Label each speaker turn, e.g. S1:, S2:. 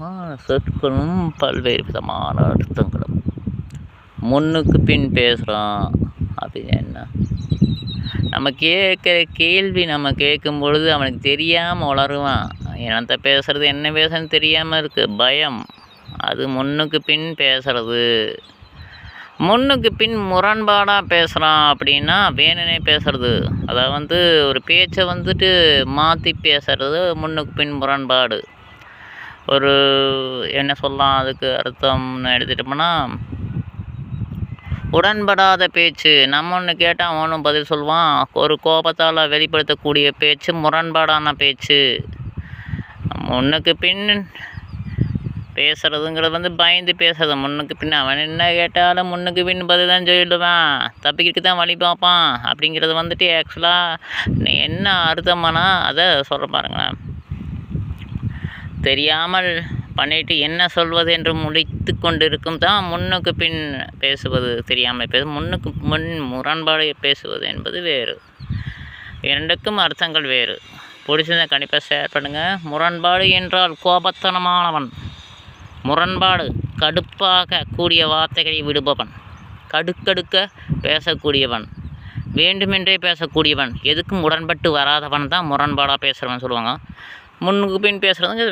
S1: விதமான சொற்களும் பல்வேறு விதமான அர்த்தங்களும். முன்னுக்கு பின் பேசுகிறோம் அப்படின்னு என்ன? நம்ம கேட்குற கேள்வி நம்ம கேட்கும் பொழுது அவனுக்கு தெரியாமல் வளருவான் என்னத்த பேசுகிறது என்ன பேசுறதுன்னு தெரியாமல் இருக்குது பயம். அது முன்னுக்கு பின் பேசுறது. முன்னுக்கு பின் முரண்பாடாக பேசுகிறான் அப்படின்னா வேணுனே பேசுறது. அதாவது வந்து ஒரு பேச்சை வந்துட்டு மாற்றி பேசுறது முன்னுக்கு பின் முரண்பாடு. ஒரு என்ன சொல்லலாம் அதுக்கு அர்த்தம்னு எடுத்துட்டோம்னா உடன்படாத பேச்சு. நம்ம ஒன்று கேட்டால் அவனும் பதில் சொல்லுவான். ஒரு கோபத்தால் வெளிப்படுத்தக்கூடிய பேச்சு முரண்பாடான பேச்சு. முன்னுக்கு பின் பேசுகிறதுங்கிறது வந்து பயந்து பேசுறது. முன்னுக்கு பின் அவன் என்ன கேட்டாலும் முன்னுக்கு பின் பதில் தான் சொல்லிடுவான். தப்பிக்கிட்டு தான் வழி பார்ப்பான். அப்படிங்கிறது வந்துட்டு ஆக்சுவலாக நீ என்ன அர்த்தமானா அதை சொல்ல பாருங்களேன். தெரியாமல் பண்ணிட்டு என்ன சொல்வது என்று முடித்து கொண்டிருக்கும் தான் முன்னுக்கு பின் பேசுவது தெரியாமல் பேச முன்னுக்கு முன் முரண்பாடு பேசுவது என்பது வேறு. இரண்டுக்கும் அர்த்தங்கள் வேறு. பிடிச்சிருந்த கண்டிப்பாக ஷேர் பண்ணுங்கள் முரண்பாடு என்றால் கோபத்தனமானவன். முரண்பாடு கடுப்பாக கூடிய வார்த்தைகளை விடுபவன். கடுக்கடுக்க பேசக்கூடியவன். வேண்டுமென்றே பேசக்கூடியவன். எதுக்கும் உடன்பட்டு வராதவன் தான் முரண்பாடாக பேசுகிறவன் சொல்லுவாங்க. முன்னுக்கு பின் பேசுகிறதுங்க